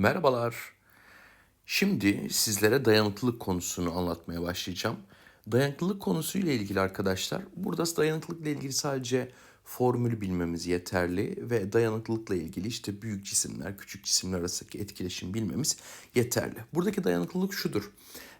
Merhabalar. Şimdi sizlere dayanıklılık konusunu anlatmaya başlayacağım. Dayanıklılık konusuyla ilgili arkadaşlar, burada dayanıklılıkla ilgili sadece formülü bilmemiz yeterli ve dayanıklılıkla ilgili işte büyük cisimler, küçük cisimler arasındaki etkileşim bilmemiz yeterli. Buradaki dayanıklılık şudur.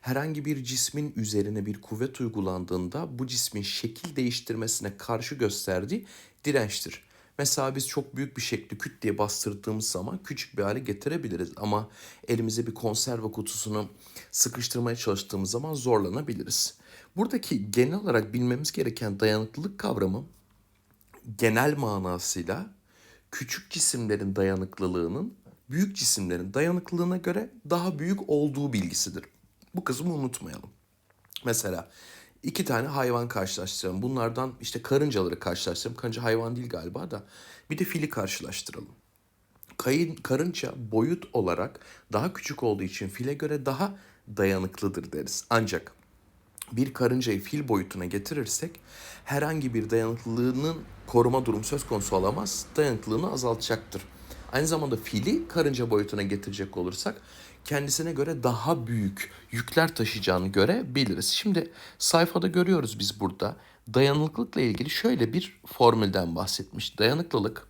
Herhangi bir cismin üzerine bir kuvvet uygulandığında bu cismin şekil değiştirmesine karşı gösterdiği dirençtir. Mesela biz çok büyük bir şekli küt diye bastırdığımız zaman küçük bir hale getirebiliriz. Ama elimize bir konserve kutusunu sıkıştırmaya çalıştığımız zaman zorlanabiliriz. Buradaki genel olarak bilmemiz gereken dayanıklılık kavramı genel manasıyla küçük cisimlerin dayanıklılığının büyük cisimlerin dayanıklılığına göre daha büyük olduğu bilgisidir. Bu kısmı unutmayalım. Mesela iki tane hayvan karşılaştıralım. Bunlardan işte karıncaları karşılaştıralım. Karınca hayvan değil galiba da. Bir de fili karşılaştıralım. Kayın, karınca boyut olarak daha küçük olduğu için file göre daha dayanıklıdır deriz. Ancak bir karıncayı fil boyutuna getirirsek herhangi bir dayanıklılığının koruma durum söz konusu olamaz. Dayanıklılığını azaltacaktır. Aynı zamanda fili karınca boyutuna getirecek olursak kendisine göre daha büyük yükler taşıyacağını görebiliriz. Şimdi sayfada görüyoruz biz burada dayanıklılıkla ilgili şöyle bir formülden bahsetmiş. Dayanıklılık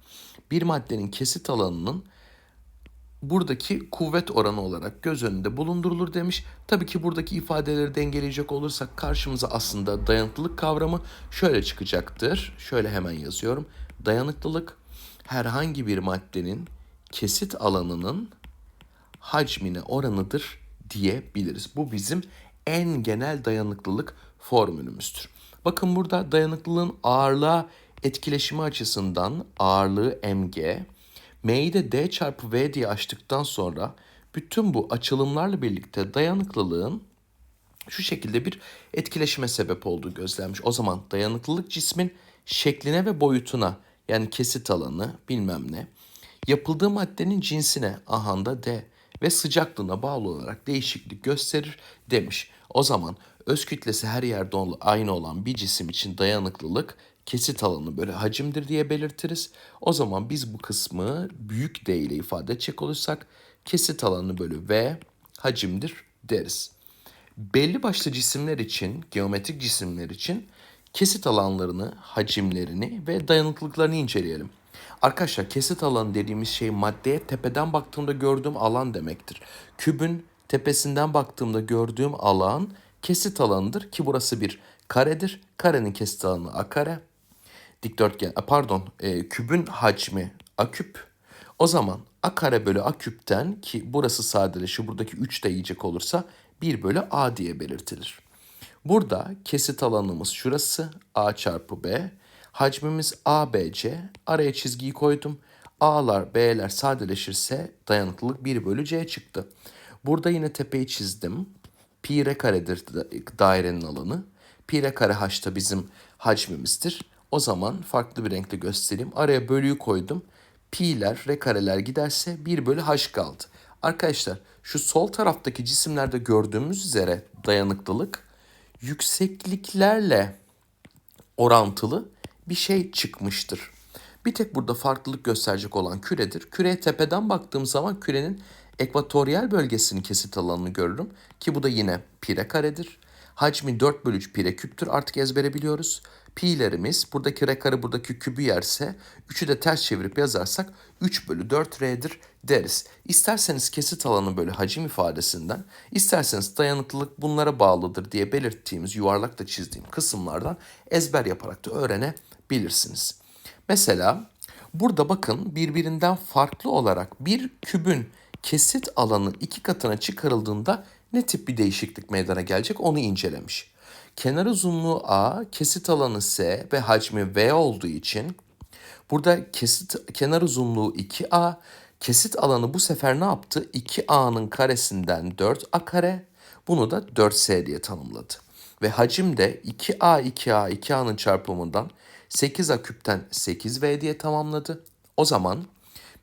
bir maddenin kesit alanının buradaki kuvvet oranı olarak göz önünde bulundurulur demiş. Tabii ki buradaki ifadeleri dengeleyecek olursak karşımıza aslında dayanıklılık kavramı şöyle çıkacaktır. Şöyle hemen yazıyorum. Dayanıklılık herhangi bir maddenin kesit alanının hacmine oranıdır diyebiliriz. Bu bizim en genel dayanıklılık formülümüzdür. Bakın burada dayanıklılığın ağırlığa etkileşimi açısından ağırlığı mg, m'yi de d çarpı v diye açtıktan sonra bütün bu açılımlarla birlikte dayanıklılığın şu şekilde bir etkileşime sebep olduğu gözlenmiş. O zaman dayanıklılık cismin şekline ve boyutuna yani kesit alanı bilmem ne, yapıldığı maddenin cinsine ahanda D ve sıcaklığına bağlı olarak değişiklik gösterir demiş. O zaman öz kütlesi her yerde aynı olan bir cisim için dayanıklılık kesit alanı böyle hacimdir diye belirtiriz. O zaman biz bu kısmı büyük D ile ifade edecek olursak kesit alanı bölü V hacimdir deriz. Belli başlı cisimler için, geometrik cisimler için kesit alanlarını, hacimlerini ve dayanıklılıklarını inceleyelim. Arkadaşlar kesit alanı dediğimiz şey maddeye tepeden baktığımda gördüğüm alan demektir. Kübün tepesinden baktığımda gördüğüm alan kesit alanıdır ki burası bir karedir. Karenin kesit alanı a kare. Dikdörtgen, pardon, e, kübün hacmi a küp. O zaman a kare bölü a küpten ki burası sadeleşir buradaki 3 de yiyecek olursa 1 bölü a diye belirtilir. Burada kesit alanımız şurası a çarpı b. Hacmimiz ABC. Araya çizgiyi koydum. A'lar B'ler sadeleşirse dayanıklılık 1 bölü C çıktı. Burada yine tepeyi çizdim. Pi r karedir dairenin alanı. Pi r kare h bizim hacmimizdir. O zaman farklı bir renkle göstereyim. Araya bölüyü koydum. Pi'ler, r kareler giderse 1 bölü h kaldı. Arkadaşlar şu sol taraftaki cisimlerde gördüğümüz üzere dayanıklılık yüksekliklerle orantılı bir şey çıkmıştır. Bir tek burada farklılık gösterecek olan küredir. Küreye tepeden baktığım zaman kürenin ekvatoryal bölgesinin kesit alanını görürüm. Ki bu da yine pire karedir. Hacmi 4 bölü 3 pire küptür artık ezbere biliyoruz. Pi'lerimiz buradaki r kare buradaki kübü yerse 3'ü de ters çevirip yazarsak 3 bölü 4 r'dir deriz. İsterseniz kesit alanı bölü hacim ifadesinden, isterseniz dayanıklılık bunlara bağlıdır diye belirttiğimiz yuvarlakta çizdiğim kısımlardan ezber yaparak da öğrenebilirsiniz. Mesela burada bakın birbirinden farklı olarak bir kübün kesit alanı iki katına çıkarıldığında ne tip bir değişiklik meydana gelecek onu incelemiş. Kenar uzunluğu A, kesit alanı S ve hacmi V olduğu için burada kesit kenar uzunluğu 2A, kesit alanı bu sefer ne yaptı? 2A'nın karesinden 4A kare, bunu da 4S diye tanımladı. Ve hacim de 2A, 2A, 2A'nın çarpımından 8A küpten 8V diye tamamladı. O zaman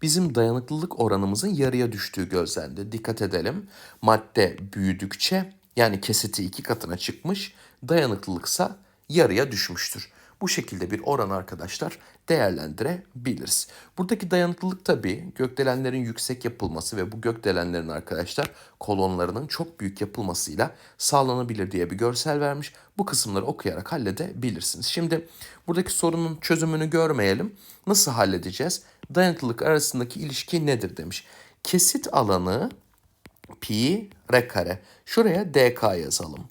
bizim dayanıklılık oranımızın yarıya düştüğü gözlendi. Dikkat edelim. Madde büyüdükçe yani kesiti iki katına çıkmış, dayanıklılıksa yarıya düşmüştür. Bu şekilde bir oran arkadaşlar değerlendirebiliriz. Buradaki dayanıklılık tabii gökdelenlerin yüksek yapılması ve bu gökdelenlerin arkadaşlar kolonlarının çok büyük yapılmasıyla sağlanabilir diye bir görsel vermiş. Bu kısımları okuyarak halledebilirsiniz. Şimdi buradaki sorunun çözümünü görmeyelim. Nasıl halledeceğiz? Dayanıklılık arasındaki ilişki nedir demiş. Kesit alanı pi r kare. Şuraya dk yazalım.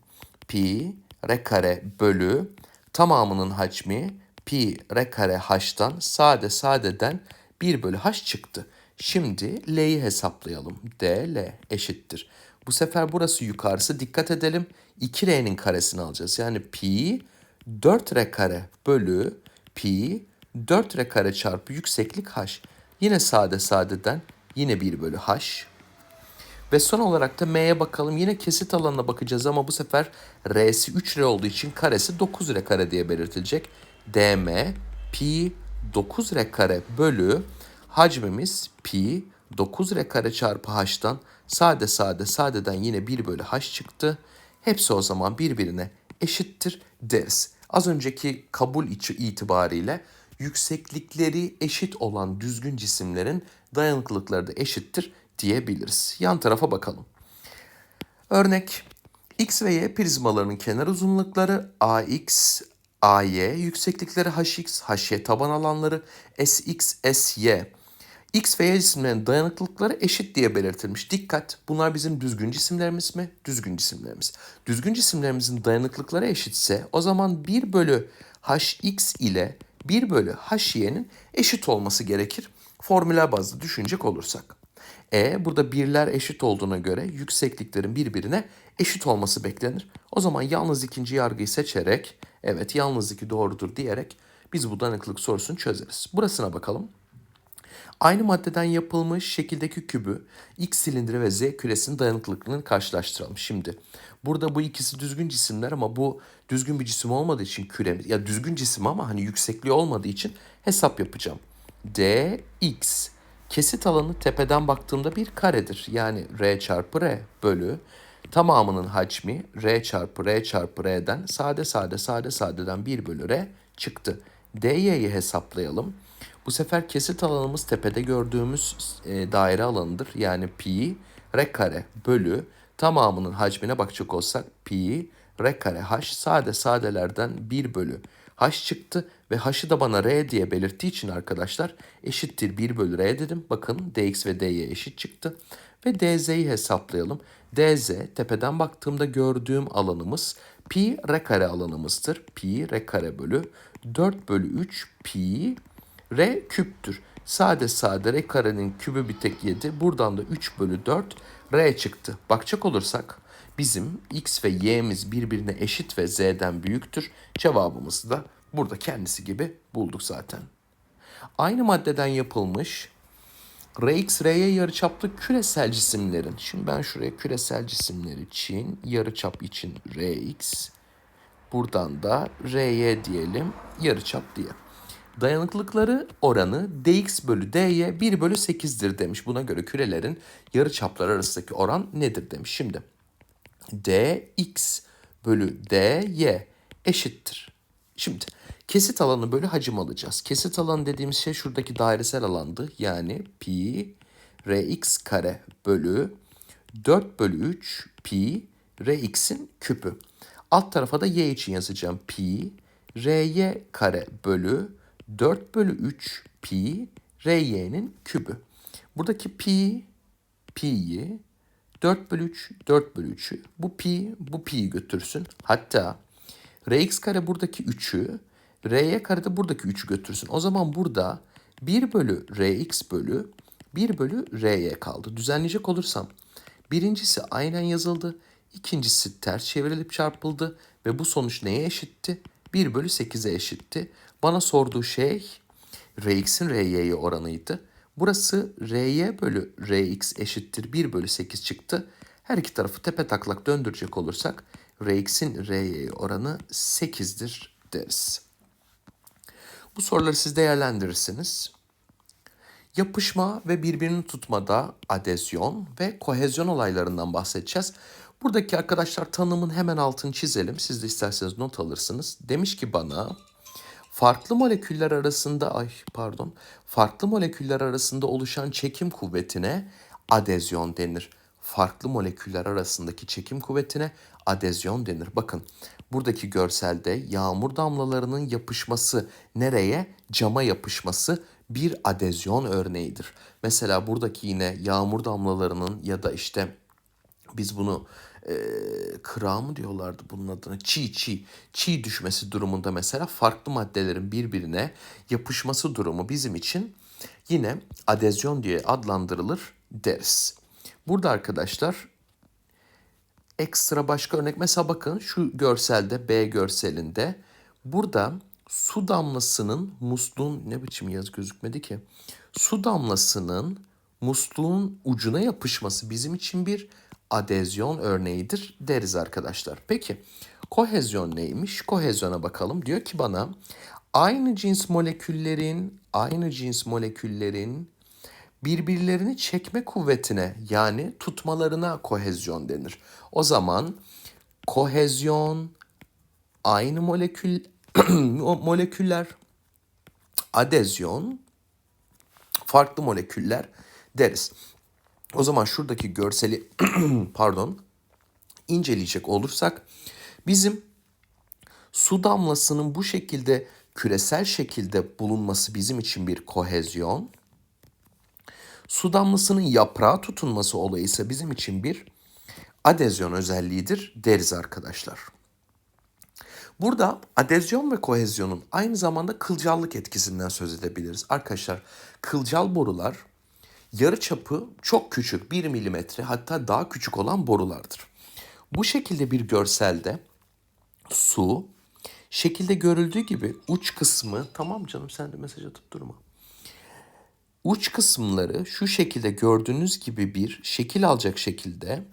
Pi r kare bölü tamamının hacmi pi r kare h'tan sade sadeden 1 bölü h çıktı. Şimdi l'yi hesaplayalım. dl eşittir. Bu sefer burası yukarısı dikkat edelim. 2r'nin karesini alacağız. Yani pi 4r kare bölü pi 4r kare çarpı yükseklik h. Yine sade sadeden yine 1 bölü h. Ve son olarak da m'ye bakalım. Yine kesit alanına bakacağız ama bu sefer r'si 3r olduğu için karesi 9r kare diye belirtilecek. dm pi 9r kare bölü hacmimiz pi 9r kare çarpı h'tan sade sade sadeden yine 1 bölü h çıktı. Hepsi o zaman birbirine eşittir deriz. Az önceki kabul içi itibariyle yükseklikleri eşit olan düzgün cisimlerin dayanıklılıkları da eşittir diyebiliriz. Yan tarafa bakalım. Örnek X ve Y prizmalarının kenar uzunlukları AX, AY, yükseklikleri HX, HY taban alanları SX, SY. X ve Y cisimlerin dayanıklılıkları eşit diye belirtilmiş. Dikkat bunlar bizim düzgün cisimlerimiz mi? Düzgün cisimlerimiz. Düzgün cisimlerimizin dayanıklıkları eşitse o zaman 1 bölü HX ile 1 bölü HY'nin eşit olması gerekir. Formüler bazda düşünecek olursak. E burada birler eşit olduğuna göre yüksekliklerin birbirine eşit olması beklenir. O zaman yalnız ikinci yargıyı seçerek evet yalnız iki doğrudur diyerek biz bu dayanıklılık sorusunu çözeriz. Burasına bakalım. Aynı maddeden yapılmış şekildeki kübü X silindiri ve Z küresinin dayanıklılıklarını karşılaştıralım. Şimdi burada bu ikisi düzgün cisimler ama bu düzgün bir cisim olmadığı için küremiz ya düzgün cisim ama hani yüksekliği olmadığı için hesap yapacağım. dx kesit alanı tepeden baktığımda bir karedir. Yani r çarpı r bölü tamamının hacmi r çarpı r çarpı r'den sade sade sade sadeden 1 bölü r çıktı. dy'yi hesaplayalım. Bu sefer kesit alanımız tepede gördüğümüz e, daire alanıdır. Yani pi r kare bölü tamamının hacmine bakacak olsak pi r kare h sade sadelerden 1 bölü h çıktı ve h'ı da bana r diye belirttiği için arkadaşlar eşittir 1 bölü r dedim. Bakın dx ve dy eşit çıktı. Ve dz'yi hesaplayalım. dz tepeden baktığımda gördüğüm alanımız pi r kare alanımızdır. Pi r kare bölü 4 bölü 3 pi r küptür. Sade sade r karenin kübü bir tek 7. Buradan da 3 bölü 4 r çıktı. Bakacak olursak bizim x ve y'miz birbirine eşit ve z'den büyüktür. Cevabımızı da burada kendisi gibi bulduk zaten. Aynı maddeden yapılmış Rx, R'ye yarıçaplı küresel cisimlerin. Şimdi ben şuraya küresel cisimler için, yarıçap için Rx, buradan da R'ye diyelim, yarıçap diye. Dayanıklılıkları oranı dx bölü dy 1 bölü 8'dir demiş. Buna göre kürelerin yarıçaplar arasındaki oran nedir demiş. Şimdi dx bölü dy eşittir. Şimdi kesit alanı bölü hacim alacağız. Kesit alanı dediğimiz şey şuradaki dairesel alandı. Yani pi rx kare bölü 4 bölü 3 pi rx'in küpü. Alt tarafa da y için yazacağım. Pi ry kare bölü 4 bölü 3 pi ry'nin kübü. Buradaki pi, pi'yi 4 bölü 3, 4 bölü 3'ü. Bu pi, bu pi'yi götürsün. Hatta rx kare buradaki 3'ü, ry kare de buradaki 3'ü götürsün. O zaman burada 1 bölü rx bölü 1 bölü ry kaldı. Düzenleyecek olursam birincisi aynen yazıldı. ikincisi ters çevrilip çarpıldı ve bu sonuç neye eşitti? 1 bölü 8'e eşitti. Bana sorduğu şey Rx'in Ry'ye oranıydı. Burası Ry bölü Rx eşittir 1 bölü 8 çıktı. Her iki tarafı tepe taklak döndürecek olursak Rx'in Ry'ye oranı 8'dir deriz. Bu soruları siz değerlendirirsiniz. Yapışma ve birbirini tutmada adezyon ve kohezyon olaylarından bahsedeceğiz. Buradaki arkadaşlar tanımın hemen altını çizelim. Siz de isterseniz not alırsınız. Demiş ki bana Farklı moleküller arasında ay pardon, farklı moleküller arasında oluşan çekim kuvvetine adezyon denir. Farklı moleküller arasındaki çekim kuvvetine adezyon denir. Bakın buradaki görselde yağmur damlalarının yapışması nereye? Cama yapışması bir adezyon örneğidir. Mesela buradaki yine yağmur damlalarının ya da işte biz bunu e, kıra mı diyorlardı bunun adına? Çiğ çiğ. Çiğ düşmesi durumunda mesela farklı maddelerin birbirine yapışması durumu bizim için yine adezyon diye adlandırılır deriz. Burada arkadaşlar ekstra başka örnek mesela bakın şu görselde B görselinde burada su damlasının musluğun ne biçim yaz gözükmedi ki? Su damlasının musluğun ucuna yapışması bizim için bir adezyon örneğidir deriz arkadaşlar. Peki kohezyon neymiş? Kohezyona bakalım. Diyor ki bana aynı cins moleküllerin aynı cins moleküllerin birbirlerini çekme kuvvetine yani tutmalarına kohezyon denir. O zaman kohezyon aynı molekül moleküller adezyon farklı moleküller deriz. O zaman şuradaki görseli pardon inceleyecek olursak bizim su damlasının bu şekilde küresel şekilde bulunması bizim için bir kohezyon. Su damlasının yaprağa tutunması olayı ise bizim için bir adezyon özelliğidir deriz arkadaşlar. Burada adezyon ve kohezyonun aynı zamanda kılcallık etkisinden söz edebiliriz. Arkadaşlar kılcal borular yarı çapı çok küçük 1 milimetre hatta daha küçük olan borulardır. Bu şekilde bir görselde su şekilde görüldüğü gibi uç kısmı tamam canım sen de mesaj atıp durma. Uç kısımları şu şekilde gördüğünüz gibi bir şekil alacak şekilde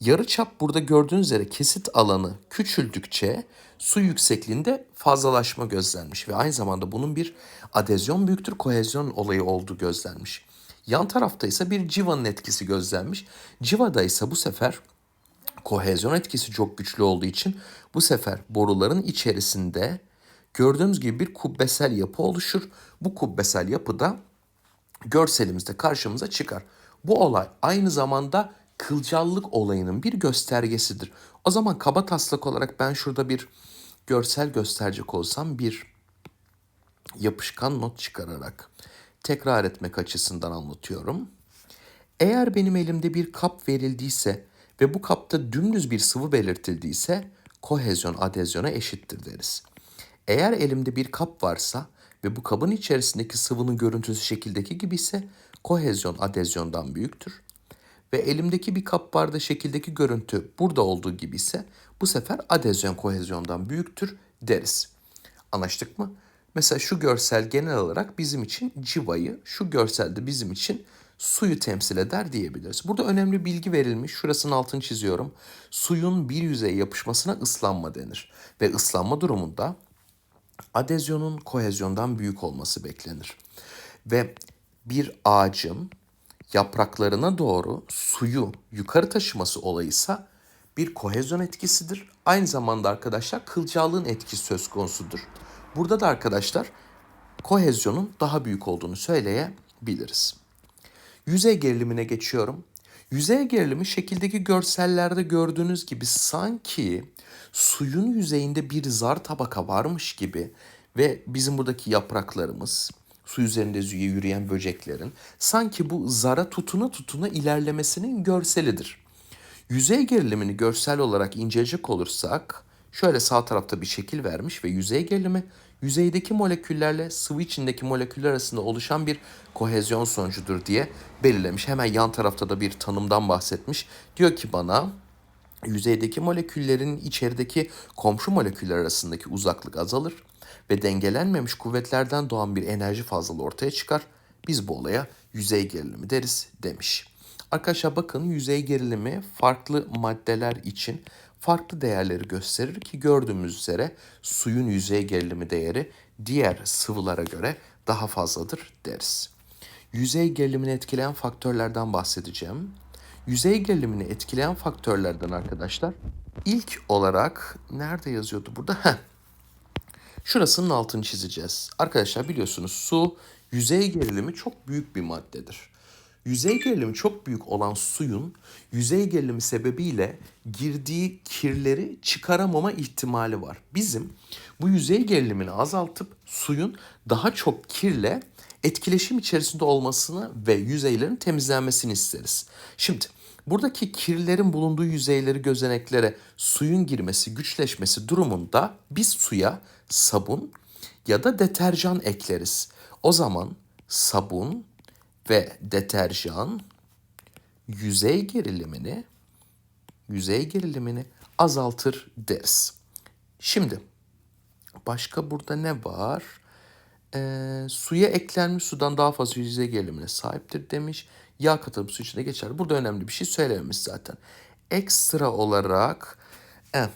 yarı çap burada gördüğünüz üzere kesit alanı küçüldükçe su yüksekliğinde fazlalaşma gözlenmiş ve aynı zamanda bunun bir adezyon büyüktür kohezyon olayı olduğu gözlenmiş. Yan tarafta ise bir civanın etkisi gözlenmiş. Civada ise bu sefer kohezyon etkisi çok güçlü olduğu için bu sefer boruların içerisinde gördüğümüz gibi bir kubbesel yapı oluşur. Bu kubbesel yapı da görselimizde karşımıza çıkar. Bu olay aynı zamanda kılcallık olayının bir göstergesidir. O zaman kaba taslak olarak ben şurada bir görsel gösterecek olsam bir yapışkan not çıkararak tekrar etmek açısından anlatıyorum. Eğer benim elimde bir kap verildiyse ve bu kapta dümdüz bir sıvı belirtildiyse kohezyon adezyona eşittir deriz. Eğer elimde bir kap varsa ve bu kabın içerisindeki sıvının görüntüsü şekildeki gibi ise kohezyon adezyondan büyüktür. Ve elimdeki bir kap barda şekildeki görüntü burada olduğu gibi ise bu sefer adezyon kohezyondan büyüktür deriz. Anlaştık mı? Mesela şu görsel genel olarak bizim için civayı, şu görselde bizim için suyu temsil eder diyebiliriz. Burada önemli bilgi verilmiş. Şurasının altını çiziyorum. Suyun bir yüzeye yapışmasına ıslanma denir. Ve ıslanma durumunda adezyonun kohezyondan büyük olması beklenir. Ve bir ağacın yapraklarına doğru suyu yukarı taşıması olayıysa bir kohezyon etkisidir. Aynı zamanda arkadaşlar kılcalığın etkisi söz konusudur. Burada da arkadaşlar kohezyonun daha büyük olduğunu söyleyebiliriz. Yüzey gerilimine geçiyorum. Yüzey gerilimi şekildeki görsellerde gördüğünüz gibi sanki suyun yüzeyinde bir zar tabaka varmış gibi ve bizim buradaki yapraklarımız, su üzerinde yürüyen böceklerin sanki bu zara tutuna tutuna ilerlemesinin görselidir. Yüzey gerilimini görsel olarak inceleyecek olursak şöyle sağ tarafta bir şekil vermiş ve yüzey gerilimi yüzeydeki moleküllerle sıvı içindeki moleküller arasında oluşan bir kohezyon sonucudur diye belirlemiş. Hemen yan tarafta da bir tanımdan bahsetmiş. Diyor ki bana yüzeydeki moleküllerin içerideki komşu moleküller arasındaki uzaklık azalır ve dengelenmemiş kuvvetlerden doğan bir enerji fazlalığı ortaya çıkar. Biz bu olaya yüzey gerilimi deriz demiş. Arkadaşlar bakın yüzey gerilimi farklı maddeler için farklı değerleri gösterir ki gördüğümüz üzere suyun yüzey gerilimi değeri diğer sıvılara göre daha fazladır deriz. Yüzey gerilimini etkileyen faktörlerden bahsedeceğim. Yüzey gerilimini etkileyen faktörlerden arkadaşlar ilk olarak nerede yazıyordu burada? Heh. Şurasının altını çizeceğiz. Arkadaşlar biliyorsunuz su yüzey gerilimi çok büyük bir maddedir. Yüzey gerilimi çok büyük olan suyun yüzey gerilimi sebebiyle girdiği kirleri çıkaramama ihtimali var. Bizim bu yüzey gerilimini azaltıp suyun daha çok kirle etkileşim içerisinde olmasını ve yüzeylerin temizlenmesini isteriz. Şimdi buradaki kirlerin bulunduğu yüzeyleri gözeneklere suyun girmesi, güçleşmesi durumunda biz suya sabun ya da deterjan ekleriz. O zaman sabun ve deterjan yüzey gerilimini yüzey gerilimini azaltır deriz. Şimdi başka burada ne var? Ee, suya eklenmiş sudan daha fazla yüzey gerilimine sahiptir demiş. Yağ katılımı su içinde geçer. Burada önemli bir şey söylememiş zaten. Ekstra olarak e,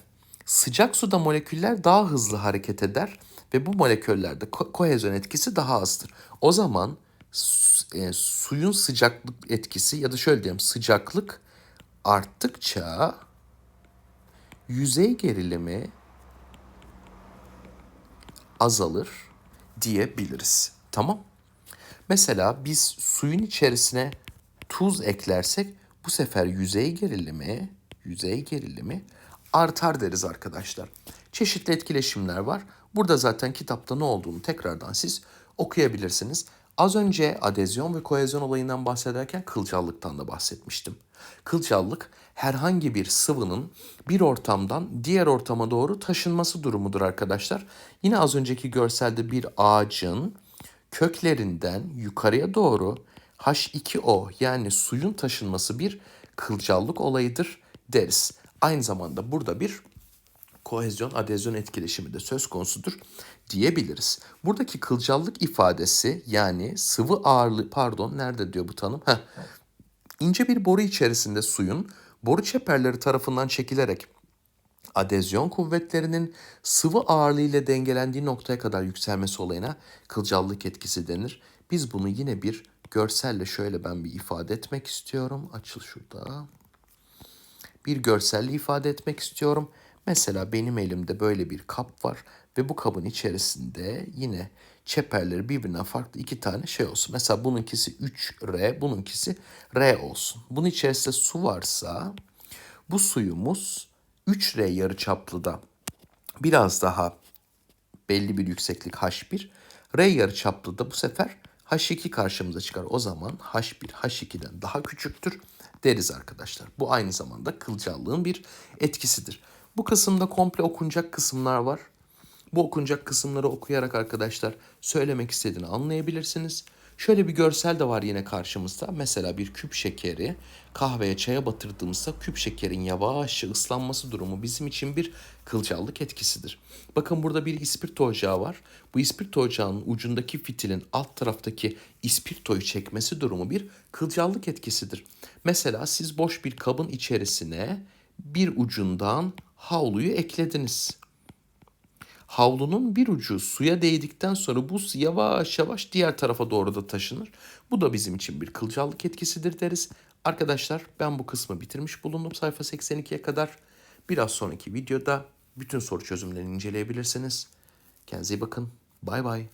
sıcak suda moleküller daha hızlı hareket eder ve bu moleküllerde ko- kohezyon etkisi daha azdır. O zaman su- e, suyun sıcaklık etkisi ya da şöyle diyelim sıcaklık arttıkça yüzey gerilimi azalır diyebiliriz. Tamam? Mesela biz suyun içerisine tuz eklersek bu sefer yüzey gerilimi, yüzey gerilimi artar deriz arkadaşlar. Çeşitli etkileşimler var. Burada zaten kitapta ne olduğunu tekrardan siz okuyabilirsiniz. Az önce adezyon ve kohezyon olayından bahsederken kılcallıktan da bahsetmiştim. Kılcallık herhangi bir sıvının bir ortamdan diğer ortama doğru taşınması durumudur arkadaşlar. Yine az önceki görselde bir ağacın köklerinden yukarıya doğru H2O yani suyun taşınması bir kılcallık olayıdır deriz. Aynı zamanda burada bir kohezyon adezyon etkileşimi de söz konusudur diyebiliriz. Buradaki kılcallık ifadesi yani sıvı ağırlığı pardon nerede diyor bu tanım? Heh. İnce bir boru içerisinde suyun boru çeperleri tarafından çekilerek adezyon kuvvetlerinin sıvı ağırlığı ile dengelendiği noktaya kadar yükselmesi olayına kılcallık etkisi denir. Biz bunu yine bir görselle şöyle ben bir ifade etmek istiyorum. Açıl şurada. Bir görselle ifade etmek istiyorum. Mesela benim elimde böyle bir kap var ve bu kabın içerisinde yine çeperleri birbirinden farklı iki tane şey olsun. Mesela bununkisi 3R, bununkisi R olsun. Bunun içerisinde su varsa bu suyumuz 3R yarıçaplıda biraz daha belli bir yükseklik H1. R yarıçaplı da bu sefer H2 karşımıza çıkar. O zaman H1 H2'den daha küçüktür deriz arkadaşlar. Bu aynı zamanda kılcallığın bir etkisidir. Bu kısımda komple okunacak kısımlar var. Bu okunacak kısımları okuyarak arkadaşlar söylemek istediğini anlayabilirsiniz. Şöyle bir görsel de var yine karşımızda. Mesela bir küp şekeri kahveye çaya batırdığımızda küp şekerin yavaşça ıslanması durumu bizim için bir kılcallık etkisidir. Bakın burada bir ispirto ocağı var. Bu ispirto ocağının ucundaki fitilin alt taraftaki ispirtoyu çekmesi durumu bir kılcallık etkisidir. Mesela siz boş bir kabın içerisine bir ucundan havluyu eklediniz. Havlunun bir ucu suya değdikten sonra bu su yavaş yavaş diğer tarafa doğru da taşınır. Bu da bizim için bir kılcallık etkisidir deriz. Arkadaşlar ben bu kısmı bitirmiş bulundum sayfa 82'ye kadar. Biraz sonraki videoda bütün soru çözümlerini inceleyebilirsiniz. Kendinize iyi bakın. Bay bay.